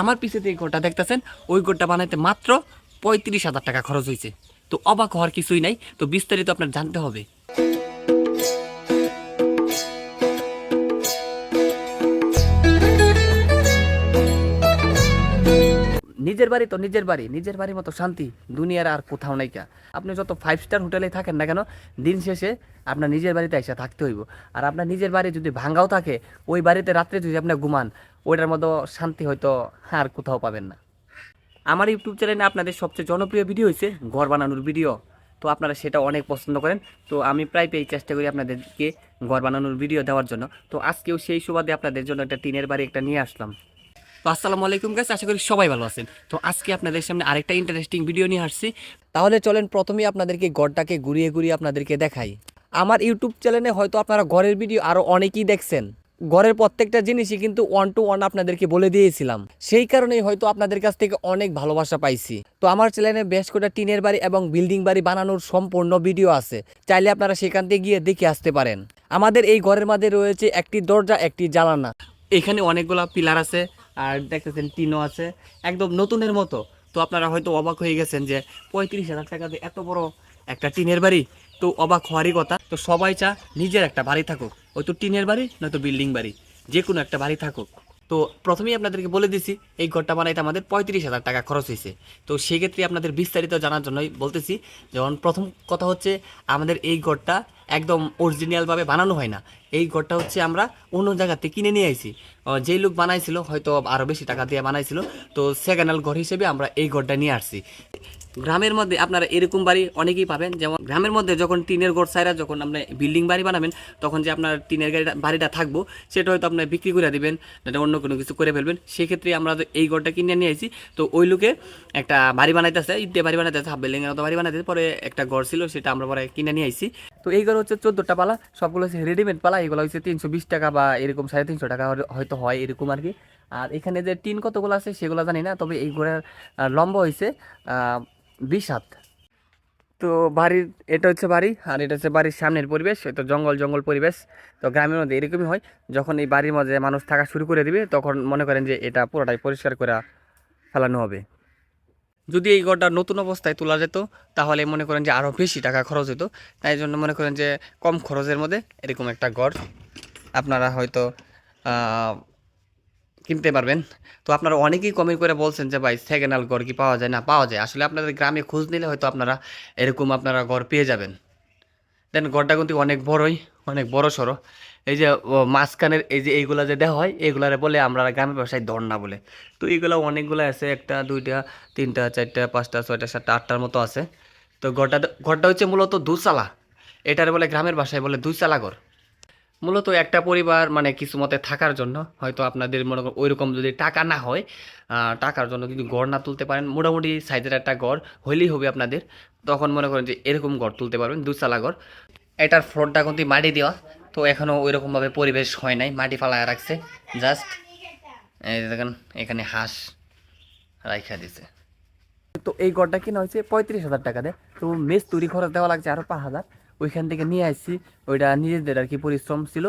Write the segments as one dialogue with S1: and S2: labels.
S1: আমার পিছে যে ঘরটা দেখতেছেন, ওই ঘরটা বানাইতে মাত্র পঁয়ত্রিশ হাজার টাকা খরচ হয়েছে তো অবাক হওয়ার কিছুই নাই, তো বিস্তারিত আপনার জানতে হবে। নিজের বাড়ি তো নিজের বাড়ি, নিজের বাড়ির মতো শান্তি, দুনিয়ার আর কোথাও নাই কা। আপনি যত ফাইভ স্টার হোটেলে থাকেন না কেন, দিন শেষে আপনার নিজের বাড়িতে এসে থাকতে হইব। আর আপনার নিজের বাড়ি যদি ভাঙ্গাও থাকে, ওই বাড়িতে রাত্রে যদি আপনি ঘুমান ওইটার মতো শান্তি হয়তো আর কোথাও পাবেন না। আমার ইউটিউব চ্যানেলে আপনাদের সবচেয়ে জনপ্রিয় ভিডিও হয়েছে ঘর বানানোর ভিডিও তো আপনারা সেটা অনেক পছন্দ করেন। তো আমি প্রায় পেয়ে চেষ্টা করি আপনাদেরকে ঘর বানানোর ভিডিও দেওয়ার জন্য। তো আজকেও সেই সুবাদে আপনাদের জন্য একটা টিনের বাড়ি একটা নিয়ে আসলাম। তো আসসালামু আলাইকুম গাছ আশা করি সবাই ভালো আছেন। তো আজকে আপনাদের সামনে আরেকটা ইন্টারেস্টিং ভিডিও নিয়ে আসছি। তাহলে চলেন প্রথমেই আপনাদেরকে গড়টাকে ঘুরিয়ে ঘুরিয়ে আপনাদেরকে দেখাই। আমার ইউটিউব চ্যানেলে হয়তো আপনারা ঘরের ভিডিও আরও অনেকেই দেখছেন। ঘরের প্রত্যেকটা জিনিসই কিন্তু ওয়ান টু ওয়ান আপনাদেরকে বলে দিয়েছিলাম। সেই কারণেই হয়তো আপনাদের কাছ থেকে অনেক ভালোবাসা পাইছি। তো আমার চ্যানেলে বেশ কটা টিনের বাড়ি এবং বিল্ডিং বাড়ি বানানোর সম্পূর্ণ ভিডিও আছে। চাইলে আপনারা সেখান থেকে গিয়ে দেখে আসতে পারেন। আমাদের এই ঘরের মধ্যে রয়েছে একটি দরজা, একটি জানানা এখানে অনেকগুলা পিলার আছে আর দেখতেছেন টিনও আছে, একদম নতুনের মতো। তো আপনারা হয়তো অবাক হয়ে গেছেন যে পঁয়ত্রিশ হাজার টাকা এত বড় একটা টিনের বাড়ি। তো অবাক হওয়ারই কথা। তো সবাই চা নিজের একটা বাড়ি থাকুক হয়তো টিনের বাড়ি নয়তো বিল্ডিং বাড়ি যে কোনো একটা বাড়ি থাকুক। তো প্রথমেই আপনাদেরকে বলে দিছি, এই ঘরটা বানাইতে আমাদের পঁয়ত্রিশ হাজার টাকা খরচ হয়েছে। তো সেক্ষেত্রে আপনাদের বিস্তারিত জানার জন্যই বলতেছি, যেমন প্রথম কথা হচ্ছে, আমাদের এই ঘরটা একদম অরিজিনালভাবে বানানো হয় না। এই ঘরটা হচ্ছে আমরা অন্য জায়গাতে কিনে নিয়ে আহ, যেই লোক বানাইছিল হয়তো আরও বেশি টাকা দিয়ে বানাইছিল। তো সেকেন্ড ঘর হিসেবে আমরা এই ঘরটা নিয়ে আসছি। গ্রামের মধ্যে আপনারা এরকম বাড়ি অনেকেই পাবেন। যেমন গ্রামের মধ্যে যখন টিনের ঘর সাইরা যখন আপনি বিল্ডিং বাড়ি বানাবেন তখন যে আপনার টিনের গাড়িটা বাড়িটা থাকব সেটা হয়তো আপনার বিক্রি করে দিবেন এটা অন্য কোনো কিছু করে ফেলবেন। সেক্ষেত্রে আমরা এই ঘরটা কিনে নিয়ে আসি তো ওই লোকে একটা বাড়ি বানাইতে বানাইতেছে ইটে বাড়ি বানাইতেছে হাফ মতো বাড়ি বানাইতেছে। পরে একটা ঘর ছিল সেটা আমরা পরে কিনে নিয়ে আসি তো এই ঘর হচ্ছে চোদ্দোটা পালা সবগুলো হচ্ছে রেডিমেড পালা এগুলো হচ্ছে তিনশো বিশ টাকা বা এরকম সাড়ে তিনশো টাকা হয়তো হয় এরকম আর কি। আর এখানে যে টিন কতগুলো আছে সেগুলো জানি না তবে এই আহ, লম্বা হয়েছে বিশ হাত। তো বাড়ির এটা হচ্ছে বাড়ি আর এটা হচ্ছে বাড়ির সামনের পরিবেশ তো জঙ্গল জঙ্গল পরিবেশ। তো গ্রামের মধ্যে এরকমই হয় যখন এই বাড়ির মধ্যে মানুষ থাকা শুরু করে দিবে তখন মনে করেন যে এটা পুরোটাই পরিষ্কার করে ফেলানো হবে। যদি এই ঘরটা নতুন অবস্থায় তোলা যেত, তাহলে মনে করেন যে আরও বেশি টাকা খরচ হতো তাই জন্য মনে করেন যে কম খরচের মধ্যে এরকম একটা ঘর আপনারা হয়তো কিনতে পারবেন। তো আপনারা অনেকেই কমেন্ট করে বলছেন যে, ভাই সেকেন্ড হ্যান্ড ঘর কি পাওয়া যায় না? পাওয়া যায়। আসলে আপনাদের গ্রামে খোঁজ নিলে হয়তো আপনারা এরকম আপনারা ঘর পেয়ে যাবেন। দেন ঘরটা কিন্তু অনেক বড়ই, অনেক বড় সড়ো এই যে মাঝখানের এই যে এইগুলা যে দেওয়া হয় এগুলারে বলে আমরা গ্রামের ভাষায় দন্না বলে। তো এইগুলো অনেকগুলো আছে, একটা, দুইটা, তিনটা, চারটা, পাঁচটা, ছয়টা, সাতটা, আটটার মতো আছে। তো ঘরটা ঘরটা হচ্ছে মূলত দুচালা। এটার বলে গ্রামের ভাষায় বলে দুইচালা ঘর। মূলত একটা পরিবার মানে কিছু মতে থাকার জন্য, হয়তো আপনাদের মনে করেন ওইরকম যদি টাকা না হয় টাকার জন্য যদি গড় না তুলতে পারেন, মোটামুটি সাইজের একটা গড় হইলেই হবে আপনাদের। তখন মনে করেন যে এরকম গড় তুলতে পারবেন, দুচালা গড় এটার ফ্লোরটা কিন্তু মাটি দেওয়া। তো এখনও ওইরকমভাবে পরিবেশ হয় নাই, মাটি ফালায় রাখছে জাস্ট এই দেখেন, এখানে হাঁস রাইখা দিছে। তো এই গড়টা কিনা হয়েছে পঁয়ত্রিশ হাজার টাকা দেয়। তো মেস তৈরি খরচ দেওয়া লাগছে আরও পাঁচ হাজার। ওইখান থেকে নিয়ে আসছি, ওইটা নিজেদের আর কি পরিশ্রম ছিল।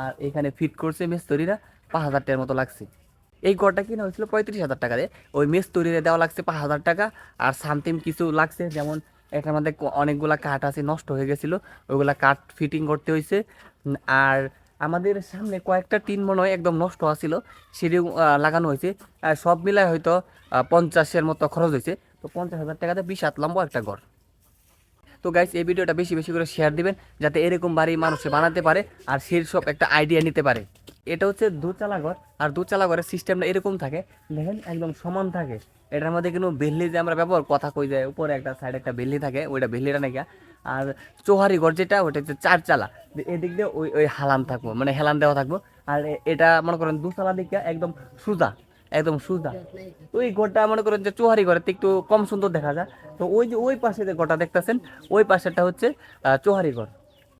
S1: আর এখানে ফিট করছে মেস তৈরিরা, পাঁচ হাজার টাকার মতো লাগছে। এই গড়টা কিনা হয়েছিল পঁয়ত্রিশ হাজার টাকা দিয়ে। ওই মেস তৈরিরে দেওয়া লাগছে পাঁচ হাজার টাকা, আর সামথিং কিছু লাগছে, যেমন আমাদের ক- অনেকগুলা কাঠ আছে, নষ্ট হয়ে গেছিল। ওইগুলা কাঠ ফিটিং করতে হয়েছে আর আমাদের সামনে কয়েকটা টিন মনে হয় একদম নষ্ট আছিল, সেটিও লাগানো হয়েছে আর সব মিলায় হয়তো পঞ্চাশের মতো খরচ হয়েছে তো পঞ্চাশ হাজার টাকাতে বিশ হাত লম্বা একটা ঘর। তো গাইস এই ভিডিওটা বেশি বেশি করে শেয়ার দিবেন, যাতে এরকম বাড়ি মানুষে বানাতে পারে আর সেই সব একটা আইডিয়া নিতে পারে। এটা হচ্ছে দুচালা ঘর আর দুচালা ঘরের সিস্টেমটা এরকম থাকে। দেখেন, একদম সমান থাকে। এটার মধ্যে কিন্তু বেল্লি যে আমরা ব্যবহার, কথা কই যায়, উপরে একটা সাইডে একটা বেল্লি থাকে, ওইটা বেল্লিটা নাকি আর চৌহারি ঘর যেটা ওটা হচ্ছে চার চালা এদিক দিয়ে ওই ওই হালান থাকব মানে হেলান দেওয়া থাকব। আর এটা মনে করেন দুচালা দিকে একদম সুজা একদম সুজা। ওই ঘরটা মনে করেন যে চৌহারি ঘরের একটু কম সুন্দর দেখা যায়। তো ওই যে ওই পাশে যে ঘরটা দেখতেছেন, ওই পাশেরটা হচ্ছে চৌহারি ঘর।